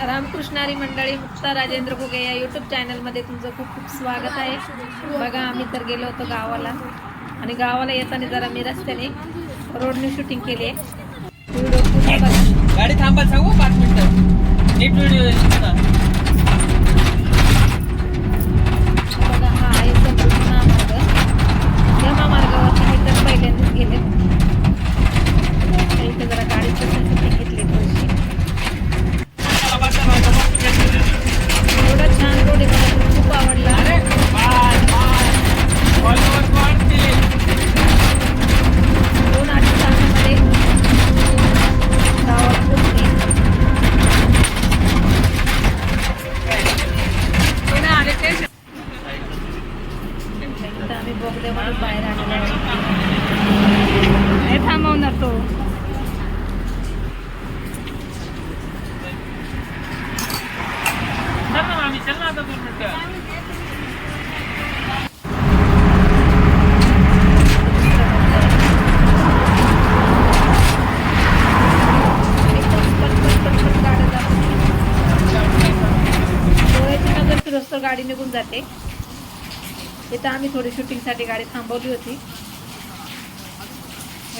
रामकृष्णारी मंडळी मुक्ता राजेंद्र घुगे या यूट्यूब चॅनलमध्ये तुमचं खूप खूप स्वागत आहे. बघा आम्ही तर गेलो होतो गावाला. आणि गावाला येताना जरा मी रस्त्याने रोडने शूटिंग केली आहे. गाडी थांबा सांगू? पाच मिनिटं नीट व्हिडिओ येईल ना बघा हा आहे समृद्धी महामार्ग या महामार्गावरती मी तर पहिल्यांदाच गेले तर इथे जरा गाडीची शूटिंग घेतली थोडीशी एवढा छान रोड आहे मला तर खूप आवडला अरे बाय बाय फॉलोवर वाढते दोन आठ तासामध्ये गावात पोहोचले कोणी आले ते इथं बोगद्यामधून बाहेर आलेलो नाही. थांबवणार तो. गाडी निघून जाते. इथं आम्ही थोडी शूटिंगसाठी गाडी थांबवली होती.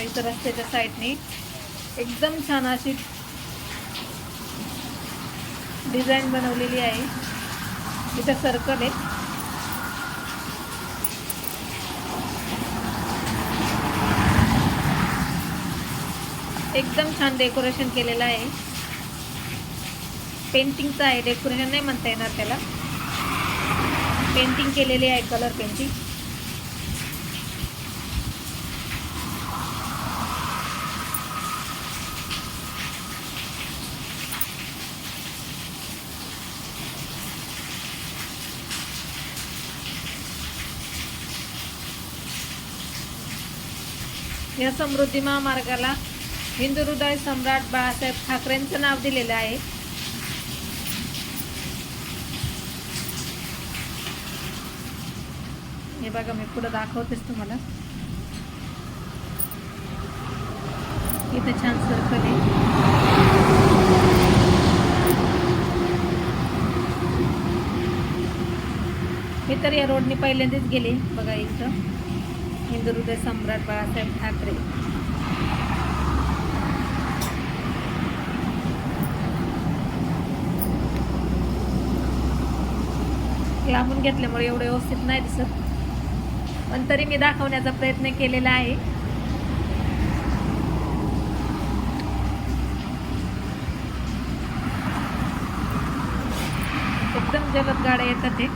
इथं रस्त्याच्या साईडने एकदम छान अशी डिझाईन बनवलेली आहे. इथं सर्कल आहे. एकदम छान डेकोरेशन केलेलं आहे. पेंटिंगचं आहे. डेकोरेशन नाही म्हणता येणार त्याला. पेंटिंग केलेली आहे कलर पेंटिंग या समृद्धी महामार्गाला हिंदू हृदय सम्राट बाळासाहेब ठाकरेंचं नाव दिलेलं आहे. हे बघा मी पुढं दाखवतेच तुम्हाला. इथं छान सर्कल आहे. मी तर या रोडने पहिल्यांदाच गेले. बघा इथं. हिंदू हृदय सम्राट बाळासाहेब ठाकरे. लांबून घेतल्यामुळे एवढं व्यवस्थित नाही दिसत. पण तरी मी दाखवण्याचा प्रयत्न केलेला आहे. एकदम जलद गाड्या येतात ते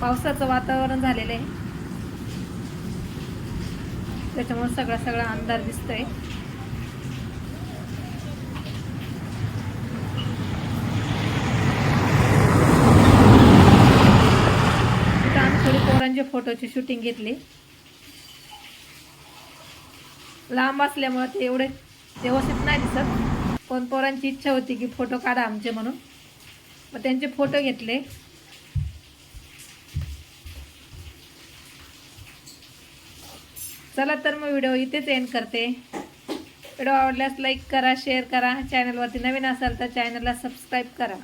पावसाचं वातावरण झालेलं आहे. त्याच्यामुळे सगळा सगळा अंधार दिसतोय. थोडी पोरांच्या फोटोची शूटिंग घेतली. लांब असल्यामुळे ते एवढे व्यवस्थित नाही दिसत. पण पोरांची इच्छा होती की फोटो काढा आमचे म्हणून. मग त्यांचे फोटो घेतले. चला तर मग व्हिडिओ इथेच एंड करते. व्हिडिओ आवडल्यास लाईक करा शेअर करा. चॅनलवरती नवीन असाल तर चॅनलला सबस्क्राईब करा.